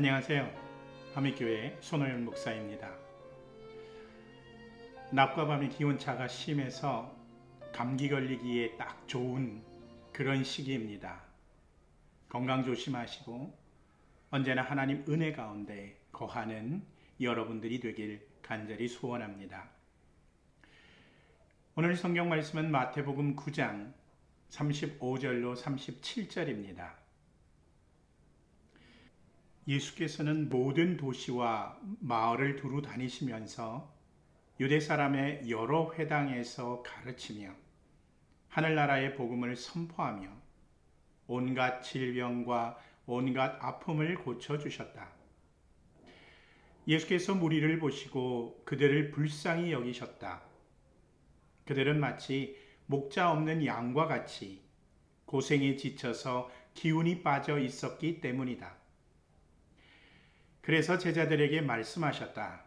안녕하세요. 함익교회 손호연 목사입니다. 낮과 밤의 기온차가 심해서 감기 걸리기에 딱 좋은 그런 시기입니다. 건강 조심하시고 언제나 하나님 은혜 가운데 거하는 여러분들이 되길 간절히 소원합니다. 오늘 성경 말씀은 마태복음 9장 35절로 37절입니다. 예수께서는 모든 도시와 마을을 두루 다니시면서 유대 사람의 여러 회당에서 가르치며 하늘나라의 복음을 선포하며 온갖 질병과 온갖 아픔을 고쳐 주셨다. 예수께서 무리를 보시고 그들을 불쌍히 여기셨다. 그들은 마치 목자 없는 양과 같이 고생에 지쳐서 기운이 빠져 있었기 때문이다. 그래서 제자들에게 말씀하셨다.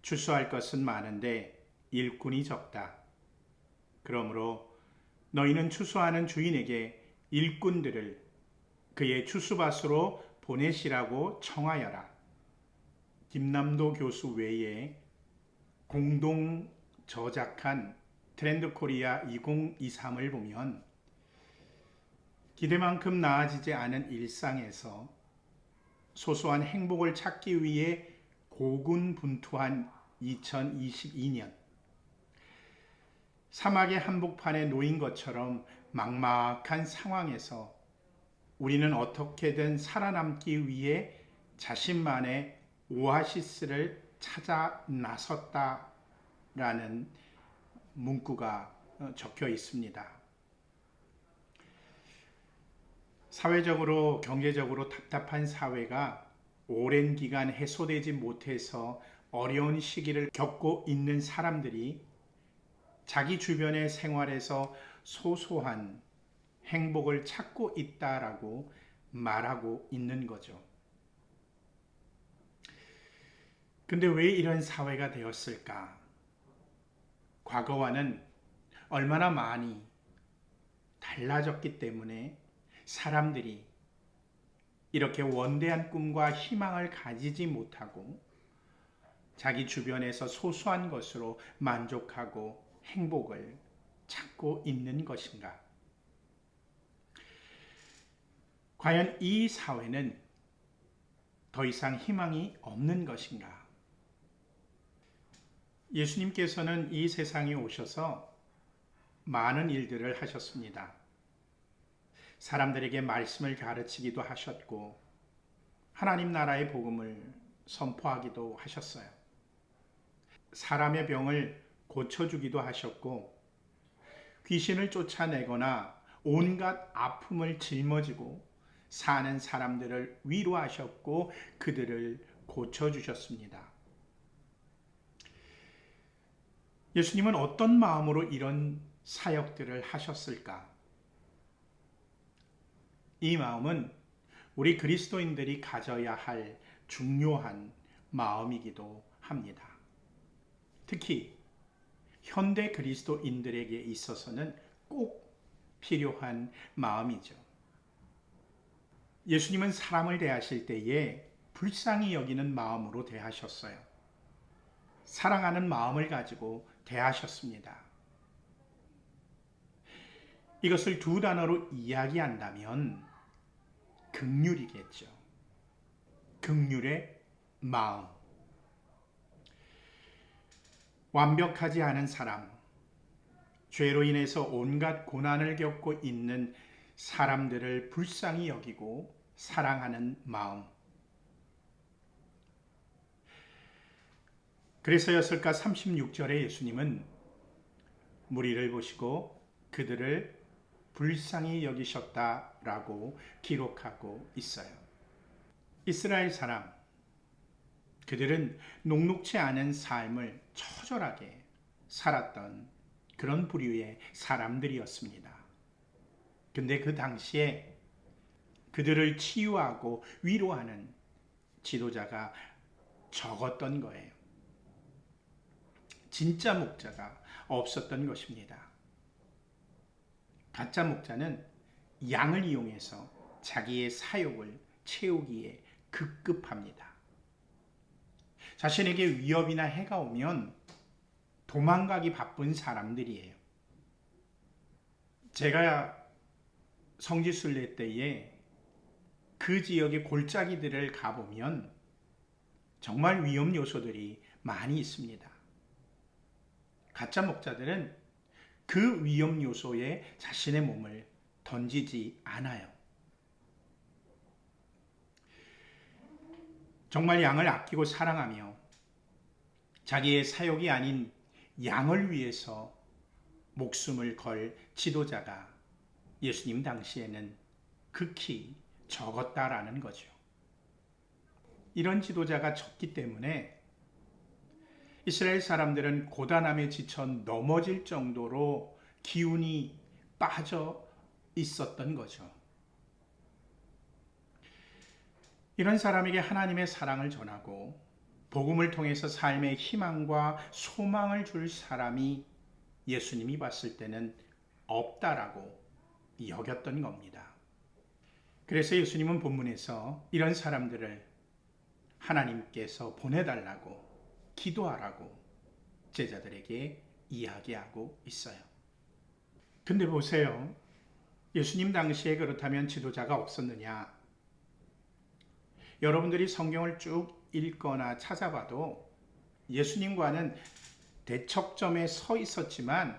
추수할 것은 많은데 일꾼이 적다. 그러므로 너희는 추수하는 주인에게 일꾼들을 그의 추수밭으로 보내시라고 청하여라. 김남도 교수 외에 공동 저작한 트렌드 코리아 2023을 보면 기대만큼 나아지지 않은 일상에서 소소한 행복을 찾기 위해 고군분투한 2022년 사막의 한복판에 놓인 것처럼 막막한 상황에서 우리는 어떻게든 살아남기 위해 자신만의 오아시스를 찾아 나섰다라는 문구가 적혀 있습니다. 사회적으로 경제적으로 답답한 사회가 오랜 기간 해소되지 못해서 어려운 시기를 겪고 있는 사람들이 자기 주변의 생활에서 소소한 행복을 찾고 있다라고 말하고 있는 거죠. 근데 왜 이런 사회가 되었을까? 과거와는 얼마나 많이 달라졌기 때문에 사람들이 이렇게 원대한 꿈과 희망을 가지지 못하고 자기 주변에서 소소한 것으로 만족하고 행복을 찾고 있는 것인가? 과연 이 사회는 더 이상 희망이 없는 것인가? 예수님께서는 이 세상에 오셔서 많은 일들을 하셨습니다. 사람들에게 말씀을 가르치기도 하셨고 하나님 나라의 복음을 선포하기도 하셨어요. 사람의 병을 고쳐주기도 하셨고 귀신을 쫓아내거나 온갖 아픔을 짊어지고 사는 사람들을 위로하셨고 그들을 고쳐주셨습니다. 예수님은 어떤 마음으로 이런 사역들을 하셨을까? 이 마음은 우리 그리스도인들이 가져야 할 중요한 마음이기도 합니다. 특히 현대 그리스도인들에게 있어서는 꼭 필요한 마음이죠. 예수님은 사람을 대하실 때에 불쌍히 여기는 마음으로 대하셨어요. 사랑하는 마음을 가지고 대하셨습니다. 이것을 두 단어로 이야기한다면 극률이겠죠. 극률의 마음. 완벽하지 않은 사람, 죄로 인해서 온갖 고난을 겪고 있는 사람들을 불쌍히 여기고 사랑하는 마음. 그래서였을까 36절에 예수님은 무리를 보시고 그들을 불쌍히 여기셨다라고 기록하고 있어요. 이스라엘 사람, 그들은 녹록치 않은 삶을 처절하게 살았던 그런 부류의 사람들이었습니다. 근데 그 당시에 그들을 치유하고 위로하는 지도자가 적었던 거예요. 진짜 목자가 없었던 것입니다. 가짜 목자는 양을 이용해서 자기의 사욕을 채우기에 급급합니다. 자신에게 위협이나 해가 오면 도망가기 바쁜 사람들이에요. 제가 성지순례 때에 그 지역의 골짜기들을 가보면 정말 위험 요소들이 많이 있습니다. 가짜 목자들은 그 위험 요소에 자신의 몸을 던지지 않아요. 정말 양을 아끼고 사랑하며 자기의 사욕이 아닌 양을 위해서 목숨을 걸 지도자가 예수님 당시에는 극히 적었다라는 거죠. 이런 지도자가 적기 때문에 이스라엘 사람들은 고단함에 지쳐 넘어질 정도로 기운이 빠져 있었던 거죠. 이런 사람에게 하나님의 사랑을 전하고 복음을 통해서 삶의 희망과 소망을 줄 사람이 예수님이 봤을 때는 없다라고 여겼던 겁니다. 그래서 예수님은 본문에서 이런 사람들을 하나님께서 보내달라고 기도하라고 제자들에게 이야기하고 있어요. 근데 보세요. 예수님 당시에 그렇다면 지도자가 없었느냐? 여러분들이 성경을 쭉 읽거나 찾아봐도 예수님과는 대척점에 서 있었지만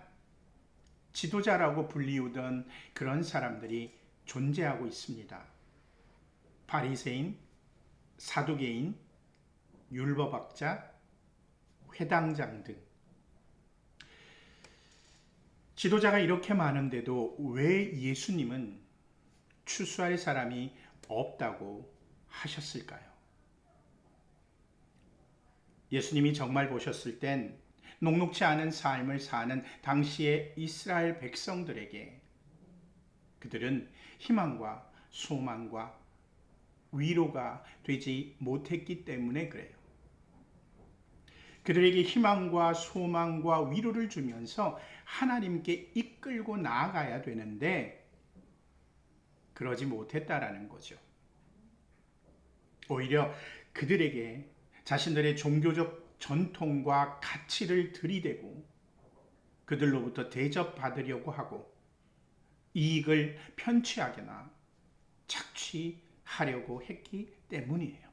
지도자라고 불리우던 그런 사람들이 존재하고 있습니다. 바리새인, 사두개인, 율법학자, 회당장 등 지도자가 이렇게 많은데도 왜 예수님은 추수할 사람이 없다고 하셨을까요? 예수님이 정말 보셨을 땐 녹록치 않은 삶을 사는 당시의 이스라엘 백성들에게 그들은 희망과 소망과 위로가 되지 못했기 때문에 그래요. 그들에게 희망과 소망과 위로를 주면서 하나님께 이끌고 나아가야 되는데 그러지 못했다라는 거죠. 오히려 그들에게 자신들의 종교적 전통과 가치를 들이대고 그들로부터 대접받으려고 하고 이익을 편취하거나 착취하려고 했기 때문이에요.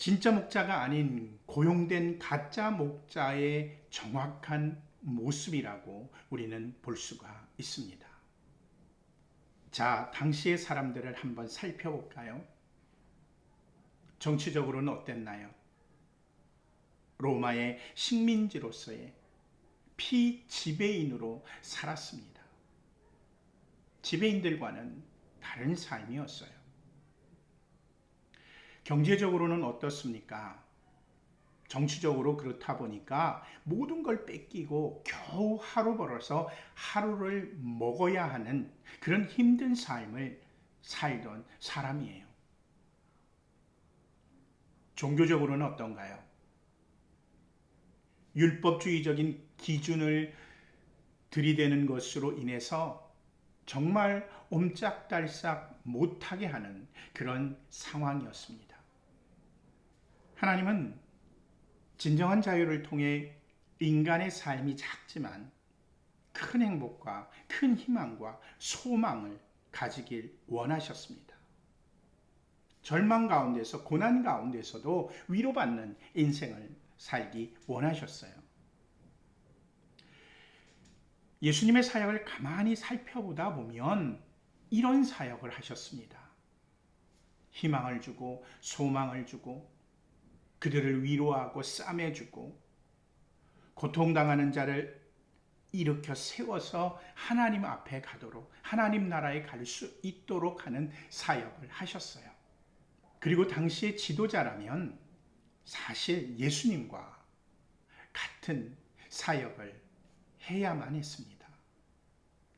진짜 목자가 아닌 고용된 가짜 목자의 정확한 모습이라고 우리는 볼 수가 있습니다. 자, 당시의 사람들을 한번 살펴볼까요? 정치적으로는 어땠나요? 로마의 식민지로서의 피지배인으로 살았습니다. 지배인들과는 다른 삶이었어요. 경제적으로는 어떻습니까? 정치적으로 그렇다 보니까 모든 걸 뺏기고 겨우 하루 벌어서 하루를 먹어야 하는 그런 힘든 삶을 살던 사람이에요. 종교적으로는 어떤가요? 율법주의적인 기준을 들이대는 것으로 인해서 정말 옴짝달싹 못하게 하는 그런 상황이었습니다. 하나님은 진정한 자유를 통해 인간의 삶이 작지만 큰 행복과 큰 희망과 소망을 가지길 원하셨습니다. 절망 가운데서 고난 가운데서도 위로받는 인생을 살기 원하셨어요. 예수님의 사역을 가만히 살펴보다 보면 이런 사역을 하셨습니다. 희망을 주고 소망을 주고 그들을 위로하고 싸매주고 고통당하는 자를 일으켜 세워서 하나님 앞에 가도록 하나님 나라에 갈 수 있도록 하는 사역을 하셨어요. 그리고 당시의 지도자라면 사실 예수님과 같은 사역을 해야만 했습니다.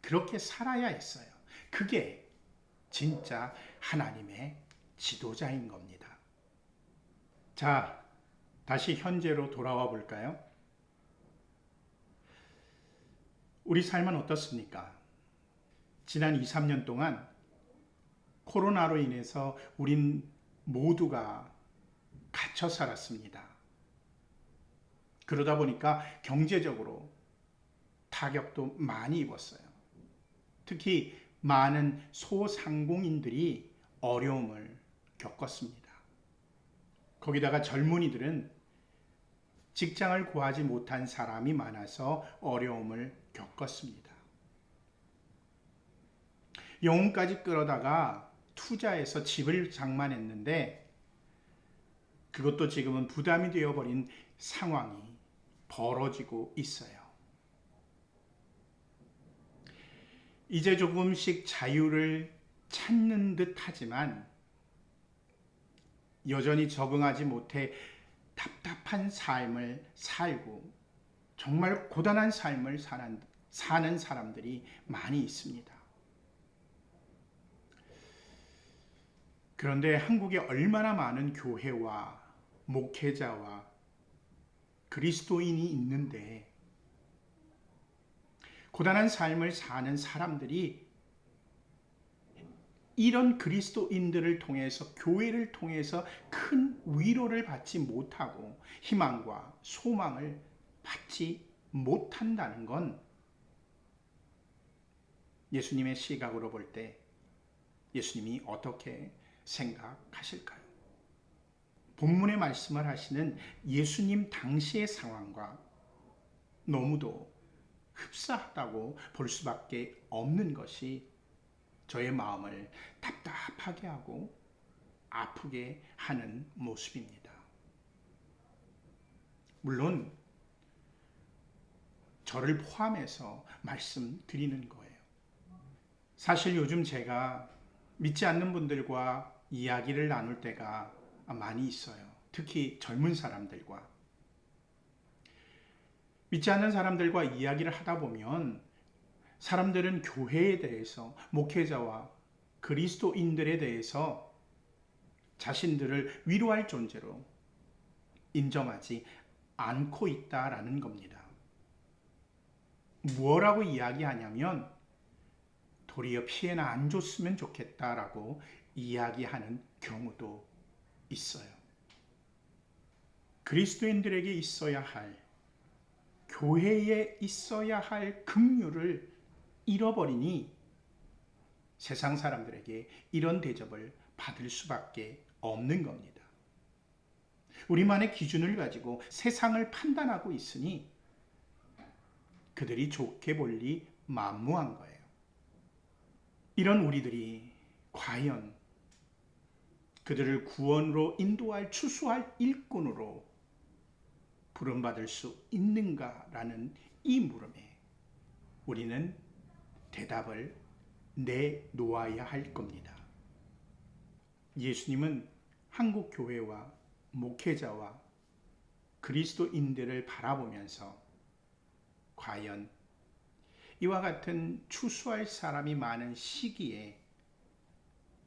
그렇게 살아야 했어요. 그게 진짜 하나님의 지도자인 겁니다. 자, 다시 현재로 돌아와 볼까요? 우리 삶은 어떻습니까? 지난 2, 3년 동안 코로나로 인해서 우린 모두가 갇혀 살았습니다. 그러다 보니까 경제적으로 타격도 많이 입었어요. 특히 많은 소상공인들이 어려움을 겪었습니다. 거기다가 젊은이들은 직장을 구하지 못한 사람이 많아서 어려움을 겪었습니다. 영혼까지 끌어다가 투자해서 집을 장만했는데 그것도 지금은 부담이 되어버린 상황이 벌어지고 있어요. 이제 조금씩 자유를 찾는 듯 하지만 여전히 적응하지 못해 답답한 삶을 살고 정말 고단한 삶을 사는, 사람들이 많이 있습니다. 그런데 한국에 얼마나 많은 교회와 목회자와 그리스도인이 있는데 고단한 삶을 사는 사람들이 이런 그리스도인들을 통해서 교회를 통해서 큰 위로를 받지 못하고 희망과 소망을 받지 못한다는 건 예수님의 시각으로 볼 때 예수님이 어떻게 생각하실까요? 본문의 말씀을 하시는 예수님 당시의 상황과 너무도 흡사하다고 볼 수밖에 없는 것이 저의 마음을 답답하게 하고 아프게 하는 모습입니다. 물론 저를 포함해서 말씀드리는 거예요. 사실 요즘 제가 믿지 않는 분들과 이야기를 나눌 때가 많이 있어요. 특히 젊은 사람들과. 믿지 않는 사람들과 이야기를 하다 보면 사람들은 교회에 대해서 목회자와 그리스도인들에 대해서 자신들을 위로할 존재로 인정하지 않고 있다라는 겁니다. 뭐라고 이야기하냐면 도리어 피해나 안 줬으면 좋겠다라고 이야기하는 경우도 있어요. 그리스도인들에게 있어야 할 교회에 있어야 할 긍휼을 잃어버리니 세상 사람들에게 이런 대접을 받을 수밖에 없는 겁니다. 우리만의 기준을 가지고 세상을 판단하고 있으니 그들이 좋게 볼리 만무한 거예요. 이런 우리들이 과연 그들을 구원으로 인도할 추수할 일꾼으로 부름받을 수 있는가라는 이 물음에 우리는 대답을 내놓아야 할 겁니다. 예수님은 한국 교회와 목회자와 그리스도인들을 바라보면서 과연 이와 같은 추수할 사람이 많은 시기에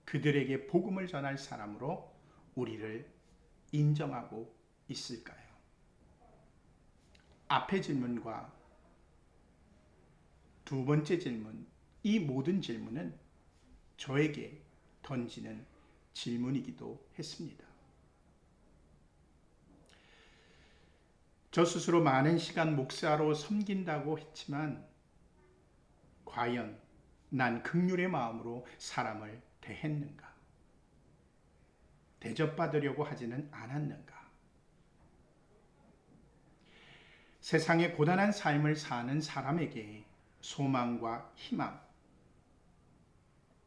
그들에게 복음을 전할 사람으로 우리를 인정하고 있을까요? 앞의 질문과 두 번째 질문, 이 모든 질문은 저에게 던지는 질문이기도 했습니다. 저 스스로 많은 시간 목사로 섬긴다고 했지만 과연 난 극률의 마음으로 사람을 대했는가? 대접받으려고 하지는 않았는가? 세상의 고단한 삶을 사는 사람에게 소망과 희망,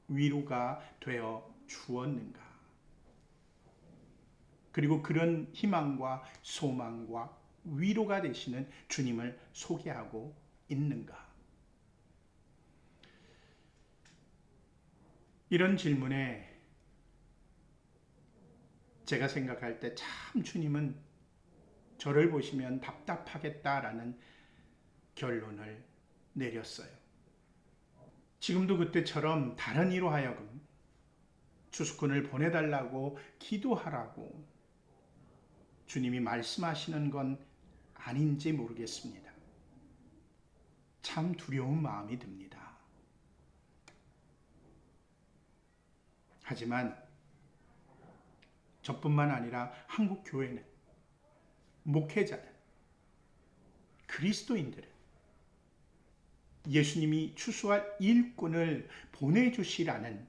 위로가 되어 주었는가? 그리고 그런 희망과 소망과 위로가 되시는 주님을 소개하고 있는가? 이런 질문에 제가 생각할 때 참 주님은 저를 보시면 답답하겠다라는 결론을 내렸어요. 지금도 그때처럼 다른 이로 하여금 주수꾼을 보내달라고 기도하라고 주님이 말씀하시는 건 아닌지 모르겠습니다. 참 두려운 마음이 듭니다. 하지만 저뿐만 아니라 한국 교회는 목회자는 그리스도인들은 예수님이 추수할 일꾼을 보내주시라는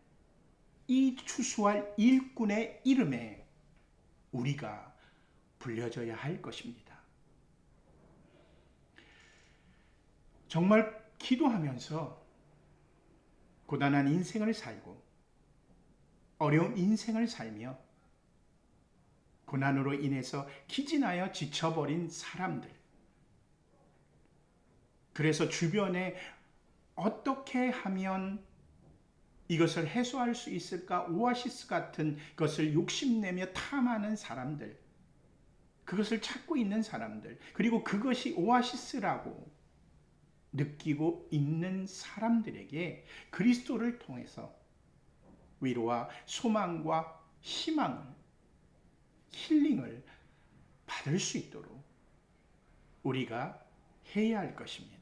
이 추수할 일꾼의 이름에 우리가 불려져야 할 것입니다. 정말 기도하면서 고단한 인생을 살고 어려운 인생을 살며 고난으로 인해서 기진하여 지쳐버린 사람들. 그래서 주변에 어떻게 하면 이것을 해소할 수 있을까? 오아시스 같은 것을 욕심내며 탐하는 사람들. 그것을 찾고 있는 사람들. 그리고 그것이 오아시스라고 느끼고 있는 사람들에게 그리스도를 통해서 위로와 소망과 희망을 힐링을 받을 수 있도록 우리가 해야 할 것입니다.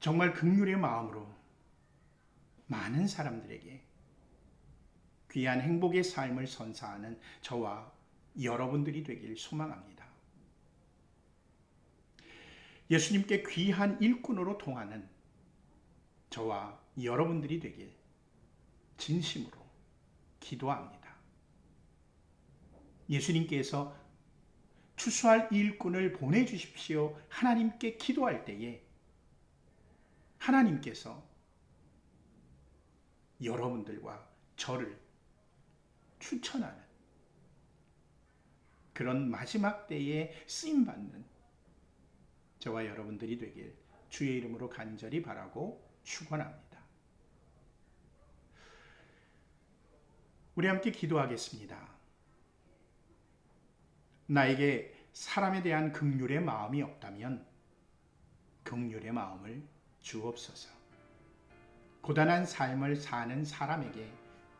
정말 극률의 마음으로 많은 사람들에게 귀한 행복의 삶을 선사하는 저와 여러분들이 되길 소망합니다. 예수님께 귀한 일꾼으로 통하는 저와 여러분들이 되길 진심으로 기도합니다. 예수님께서 추수할 일꾼을 보내주십시오. 하나님께 기도할 때에 하나님께서 여러분들과 저를 추천하는 그런 마지막 때에 쓰임 받는 저와 여러분들이 되길 주의 이름으로 간절히 바라고 축원합니다. 우리 함께 기도하겠습니다. 나에게 사람에 대한 극률의 마음이 없다면 극률의 마음을 주옵소서. 고단한 삶을 사는 사람에게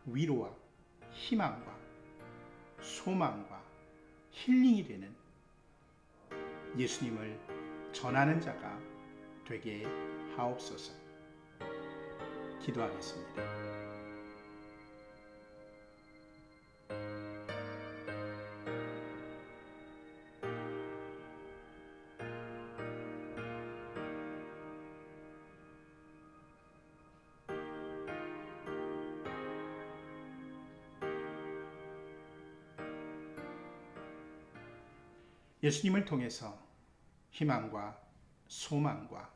위로와 희망과 소망과 힐링이 되는 예수님을 전하는 자가 되게 하옵소서. 기도하겠습니다. 예수님을 통해서 희망과 소망과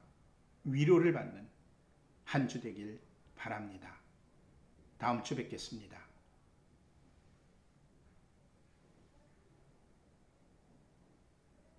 위로를 받는 한 주 되길 바랍니다. 다음 주 뵙겠습니다.